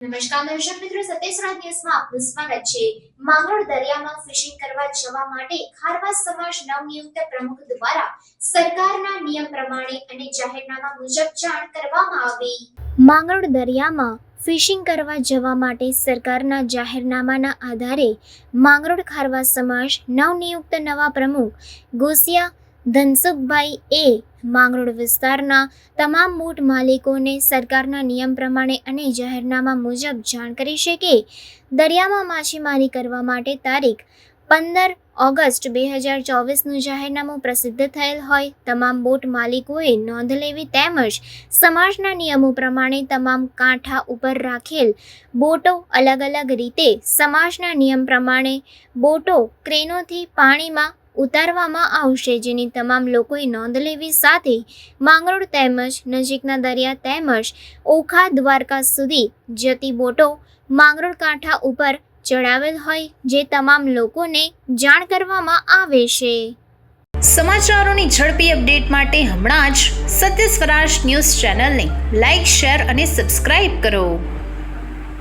નમસ્કાર દર્શક મિત્રો સત્યસરાજ ન્યૂઝમાં આપનું સ્વાગત છે માંગરોળ દરિયામાં ફિશિંગ કરવા જવા માટે ખારવા સમાજ નવનિયુક્ત પ્રમુખ દ્વારા સરકારના નિયમ પ્રમાણે અને જાહેરનામા મુજબ જાણ કરવામાં આવી. માંગરોળ દરિયામાં ફિશિંગ કરવા જવા માટે સરકારના જાહેરનામાના આધારે માંગરોળ ખારવા સમાજ નવનિયુક્ત નવા પ્રમુખ ગોસિયા ધનસુખભાઈ એ માંગરોળ વિસ્તારના તમામ બોટ માલિકોને સરકારના નિયમ પ્રમાણે અને જાહેરનામા મુજબ જાણ કરી છે કે દરિયામાં માછીમારી કરવા માટે તારીખ પંદર ઓગસ્ટ બે હજાર ચોવીસનું જાહેરનામું પ્રસિદ્ધ થયેલ હોય, તમામ બોટ માલિકોએ નોંધ લેવી તેમજ સમાજના નિયમો પ્રમાણે તમામ કાંઠા ઉપર રાખેલ બોટો અલગ અલગ રીતે સમાજના નિયમ પ્રમાણે બોટો ક્રેનોથી પાણીમાં ઉતારવામાં આવશે, જેની તમામ લોકોએ નોંધ લેવી સાથે માંગરોળ તેમજ નજીકના દરિયા તેમજ ઓખા દ્વારકા સુધી જતી બોટો માંગરોળ કાંઠા ઉપર ચડાવેલ હોય, જે તમામ લોકોને જાણ કરવામાં આવે છે. સમાચારોની ઝડપી અપડેટ માટે હમણાં જ સત્ય સ્વરાજ ન્યૂઝ ચેનલને લાઇક શેર અને સબસ્ક્રાઇબ કરો.